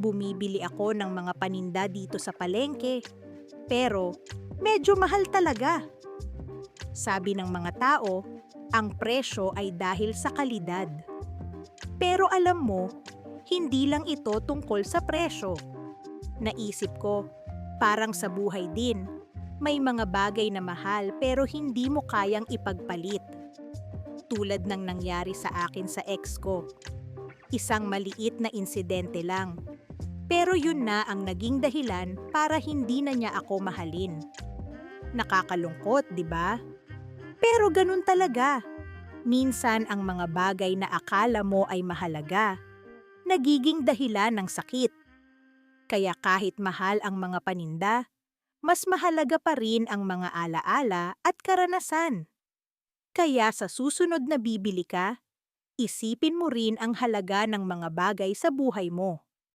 Bumibili ako ng mga paninda dito sa palengke. Pero medyo mahal talaga. Sabi ng mga tao, ang presyo ay dahil sa kalidad. Pero alam mo, hindi lang ito tungkol sa presyo. Naisip ko, parang sa buhay din, may mga bagay na mahal pero hindi mo kayang ipagpalit. Tulad ng nangyari sa akin sa ex ko. Isang maliit na insidente lang. Pero yun na ang naging dahilan para hindi na niya ako mahalin. Nakakalungkot, di ba? Pero ganun talaga. Minsan ang mga bagay na akala mo ay mahalaga, nagiging dahilan ng sakit. Kaya kahit mahal ang mga paninda, mas mahalaga pa rin ang mga alaala at karanasan. Kaya sa susunod na bibili ka, isipin mo rin ang halaga ng mga bagay sa buhay mo.